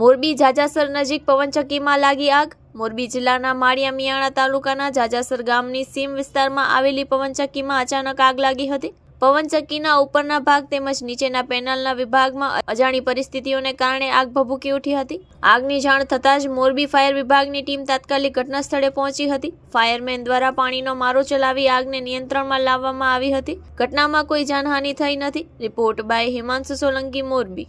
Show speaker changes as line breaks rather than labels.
મોરબી જાજાસર નજીક પવનચક્કીમાં લાગી આગ. મોરબી જિલ્લાના માળિયા મિયાણા તાલુકાના જાજાસર ગામની સીમ વિસ્તારમાં આવેલી પવનચક્કીમાં અચાનક આગ લાગી હતી. પવનચક્કીના ઉપરના ભાગ તેમજ નીચેના પેનલના વિભાગમાં અજાણી પરિસ્થિતિઓને કારણે આગ ભભૂકી ઉઠી હતી. આગની જાણ થતાં જ મોરબી ફાયર વિભાગની ટીમ તાત્કાલિક ઘટના સ્થળે પહોંચી હતી. ફાયરમેન દ્વારા પાણીનો મારો ચલાવી આગને નિયંત્રણમાં લાવવામાં આવી હતી. ઘટનામાં કોઈ જાનહાનિ થઈ નથી. Report by Himanshu Solanki, Morbi.